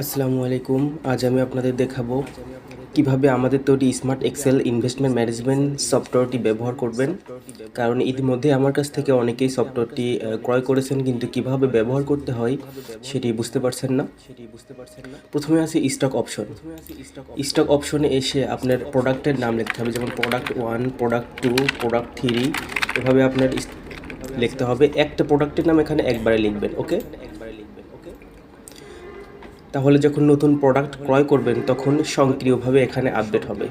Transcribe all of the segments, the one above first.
আসসালামু আলাইকুম। আজ আমি আপনাদের দেখাবো কীভাবে আমাদের তৈরি স্মার্ট এক্সেল ইনভেস্টমেন্ট ম্যানেজমেন্ট সফটওয়্যারটি ব্যবহার করবেন। কারণ ইতিমধ্যে আমার কাছ থেকে অনেকেই সফটওয়্যারটি ক্রয় করেছেন, কিন্তু কীভাবে ব্যবহার করতে হয় সেটি বুঝতে পারছেন না। প্রথমে আছে স্টক অপশন স্টক অপশনে এসে আপনার প্রোডাক্টের নাম লিখতে হবে, যেমন product one product two product three এভাবে আপনার লিখতে হবে। একটা প্রোডাক্টের নাম এখানে একবারে লিখবেন ওকে তাহলে যখন নতুন প্রোডাক্ট ক্রয় করবেন, তখন সক্রিয়ভাবে এখানে আপডেট হবে।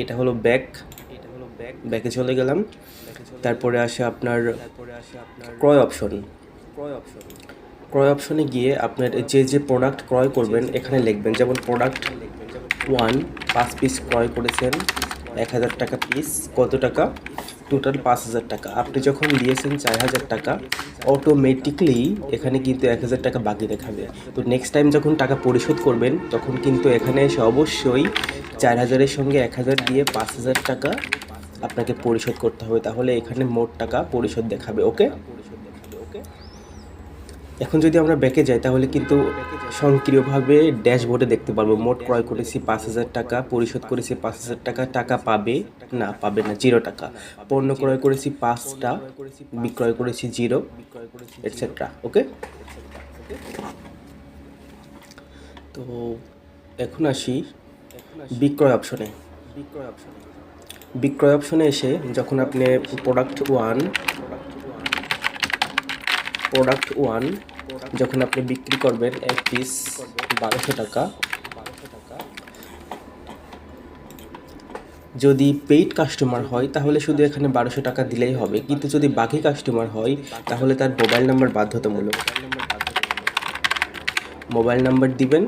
এটা হলো ব্যাক ব্যাকে চলে গেলাম। তারপরে আসে আপনার ক্রয় অপশন ক্রয় অপশনে গিয়ে আপনার যে যে প্রোডাক্ট ক্রয় করবেন, এখানে লিখবেন, যেমন প্রোডাক্ট ওয়ান পাঁচ পিস ক্রয় করেছেন, এক হাজার টাকা পিস কত টাকা? টোটাল পাঁচ হাজার টাকা। আপনি যখন দিয়েছেন চার হাজার টাকা অটোমেটিকলি এখানে কিন্তু এক হাজার টাকা বাকি দেখাবে। তো নেক্সট টাইম যখন টাকা পরিশোধ করবেন, তখন কিন্তু এখানে এসে অবশ্যই চার হাজারের সঙ্গে এক হাজার দিয়ে পাঁচ হাজার টাকা আপনাকে পরিশোধ করতে হবে। তাহলে এখানে মোট টাকা পরিশোধ দেখাবে ওকে এখন যদি আমরা ব্যাকে যাই, তাহলে কিন্তু সক্রিয়ভাবে ড্যাশবোর্ডে দেখতে পারব, মোট ক্রয় করেছি পাঁচ হাজার টাকা, পরিশোধ করেছি পাঁচ হাজার টাকা টাকা পাবে না পাবে না, জিরো টাকা। পণ্য ক্রয় করেছি পাঁচটা, বিক্রয় করেছি জিরো এটসেট্রা ওকে তো এখন আসি বিক্রয় অপশনে। বিক্রয় অপশনে বিক্রয় অপশনে এসে যখন আপনি প্রোডাক্ট ওয়ান প্রোডাক্ট ওয়ান যখন আপনি বিক্রি করবেন এক পিস বারোশো টাকা। যদি পেইড কাস্টমার হয়, তাহলে শুধু এখানে বারোশো টাকা দিলেই হবে। কিন্তু যদি বাকি কাস্টমার হয়, তাহলে তার মোবাইল নাম্বার বাধ্যতামূলক। মোবাইল নাম্বার দিবেন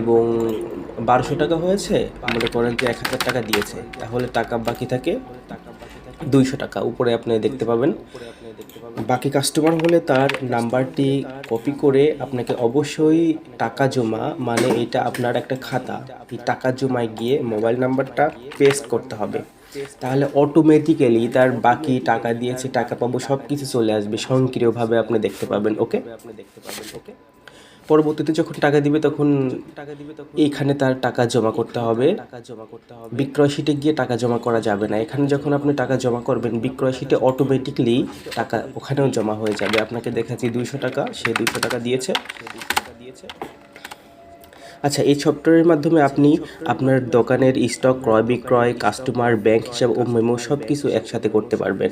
এবং বারোশো টাকা হয়েছে, মনে করেন যে এক হাজার টাকা দিয়েছে, তাহলে টাকা বাকি থাকে দুইশো টাকা। উপরে আপনি দেখতে পাবেন। বাকি কাস্টমার হলে তার নাম্বারটি কপি করে আপনাকে অবশ্যই টাকা জমা মানে এটা আপনার একটা খাতা। এই টাকা জমায় গিয়ে মোবাইল নাম্বারটা পেস্ট করতে হবে। তাহলে অটোমেটিক্যালি তার বাকি টাকা দিয়েছে, টাকা পাবো সব কিছু চলে আসবে। স্বয়ংক্রিয়ভাবে আপনি দেখতে পাবেন ওকে আপনি দেখতে পাবেন ওকে পরবর্তীতে যখন টাকা দিবে তখন টাকা দিবে তখন এখানে তার টাকা জমা করতে হবে। টাকা জমা করতে হবে। বিক্রয় শীটে গিয়ে টাকা জমা করা যাবে না। এখানে যখন আপনি টাকা জমা করবেন বিক্রয় শীটে অটোমেটিকলি টাকা ওখানেও জমা হয়ে যাবে। আপনাকে দেখাচ্ছি দুইশো টাকা। সে দুইশো টাকা দিয়েছে। দিয়েছে। আচ্ছা এই সফটওয়্যারের মাধ্যমে আপনি আপনার দোকানের স্টক ক্রয় বিক্রয় কাস্টমার ব্যাংক হিসাব ও মেমো সব কিছু একসাথে করতে পারবেন।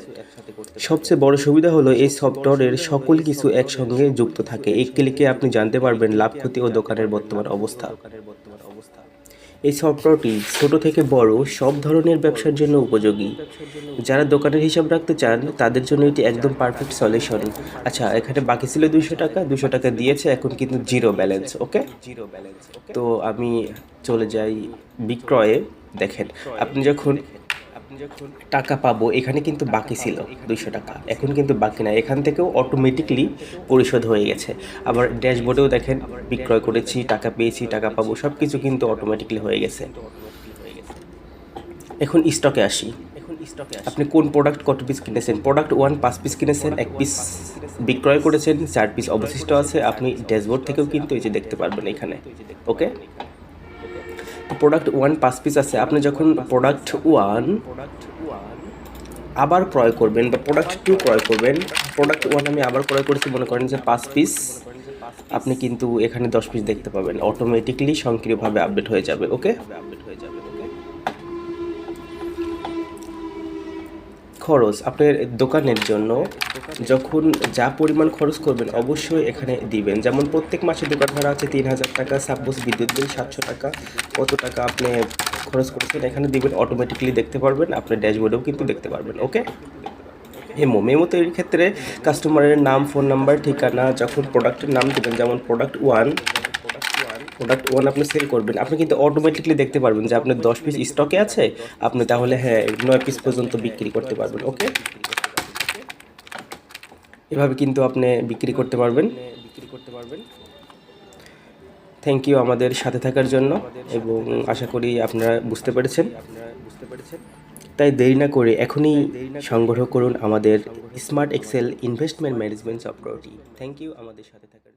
সবচেয়ে বড় সুবিধা হলো এই সফটওয়্যারের সকল কিছু একসঙ্গে যুক্ত থাকে। এই ক্লিকে আপনি জানতে পারবেন লাভ ক্ষতি ও দোকানের বর্তমান অবস্থা। এই সফটওয়্যারটি ছোট থেকে বড় সব ধরনের ব্যবসার জন্য উপযোগী। যারা দোকানের হিসাব রাখতে চান, তাদের জন্য এটি একদম পারফেক্ট সলিউশন আচ্ছা এখানে বাকি ছিল দুশো টাকা। দুশো টাকা দিয়েছে, এখন কিন্তু zero balance okay zero balance তো আমি চলে যাই বিক্রয়ে। দেখেন, আপনি যখন টাকা পাবো এখানে কিন্তু বাকি ছিল দুইশো টাকা। এখন কিন্তু বাকি না এখান থেকেও অটোমেটিকলি পরিশোধ হয়ে গেছে। আবার ড্যাশবোর্ডেও দেখেন বিক্রয় করেছি টাকা পেয়েছি টাকা পাবো সব কিছু কিন্তু অটোমেটিকলি হয়ে গেছে। এখন স্টকে আসি। এখন আপনি কোন প্রোডাক্ট কত পিস কিনেছেন? প্রোডাক্ট ওয়ান পাঁচ পিস কিনেছেন এক পিস বিক্রয় করেছেন চার পিস অবশিষ্ট আছে। আপনি ড্যাশবোর্ড থেকেও কিন্তু এই যে দেখতে পারবেন এখানে। ওকে প্রোডাক্ট ওয়ান পাঁচ পিস আছে, আপনি যখন প্রোডাক্ট ওয়ান আবার ক্রয় করবেন বা প্রোডাক্ট টু ক্রয় করবেন প্রোডাক্ট ওয়ান আমি আবার ক্রয় করেছি, মনে করেন যে পাঁচ পিস আপনি কিন্তু এখানে দশ পিস দেখতে পাবেন। অটোমেটিকলি সক্রিয়ভাবে আপডেট হয়ে যাবে ওকে আপডেট হয়ে যাবে খরচ আপনার দোকানের জন্য যখন যা পরিমাণ খরচ করবেন অবশ্যই এখানে দিবেন। যেমন প্রত্যেক মাসে দোকান ভাড়া আছে তিন হাজার টাকা, সাপোজ বিদ্যুৎ বিল সাতশো টাকা, কত টাকা আপনি খরচ করেছেন এখানে দিবেন অটোমেটিকলি দেখতে পারবেন, আপনার ড্যাশবোর্ডেও কিন্তু দেখতে পারবেন ওকে মেমো মেমো তৈরির ক্ষেত্রে কাস্টমারের নাম ফোন নাম্বার ঠিকানা, যখন প্রোডাক্টের নাম দেবেন, যেমন প্রোডাক্ট ওয়ান প্রোডাক্ট ওয়ান আপনি সেল করবেন, আপনি কিন্তু অটোমেটিকলি দেখতে পারবেন যে আপনার দশ পিস স্টকে আছে, আপনি তাহলে হ্যাঁ নয় পিস পর্যন্ত বিক্রি করতে পারবেন ওকে এভাবে কিন্তু আপনি বিক্রি করতে পারবেন। বিক্রি করতে পারবেন থ্যাংক ইউ আমাদের সাথে থাকার জন্য এবং আশা করি আপনারা বুঝতে পেরেছেন। আপনারা বুঝতে পেরেছেন তাই দেরি না করে এখনই সংগ্রহ করুন আমাদের স্মার্ট এক্সেল ইনভেস্টমেন্ট ম্যানেজমেন্ট সফটওয়্যারটি থ্যাংক ইউ আমাদের সাথে থাকার